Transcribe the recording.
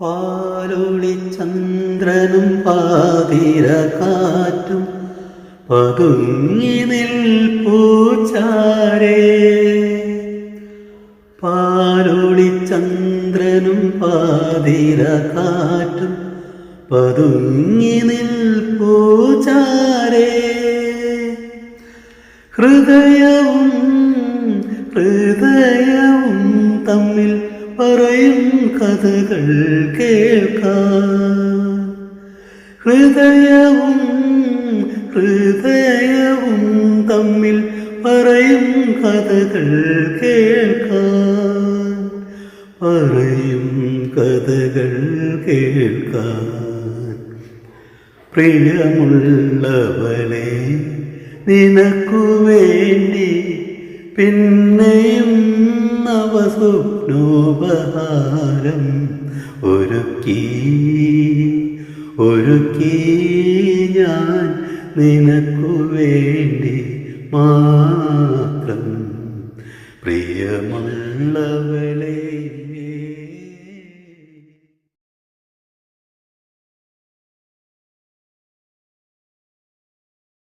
പാലൊളി ചന്ദ്രനും പാതിര കാറ്റും പതുങ്ങി നിൽപ്പൂച്ചാരേ പാലൊളിചന്ദ്രനും പാതിര കാറ്റും പതുങ്ങി നിൽപ്പൂച്ചാരേ ഹൃദയവും ഹൃദയവും തമ്മിൽ പറയും കഥകൾ കേൾക്കാം. ഹൃദയവും ഹൃദയവും തമ്മിൽ പറയും കഥകൾ കേൾക്കാൻ പറയും കഥകൾ കേൾക്കാൻ പ്രിയമുള്ളവളെ നിനക്കു വേണ്ടി പിന്നെയും നവസ്വപ്നോപഹാരം ഒരുക്കി ഒരുക്കി ഞാൻ നിനക്കു വേണ്ടി മാത്രം പ്രിയമുള്ളവളെ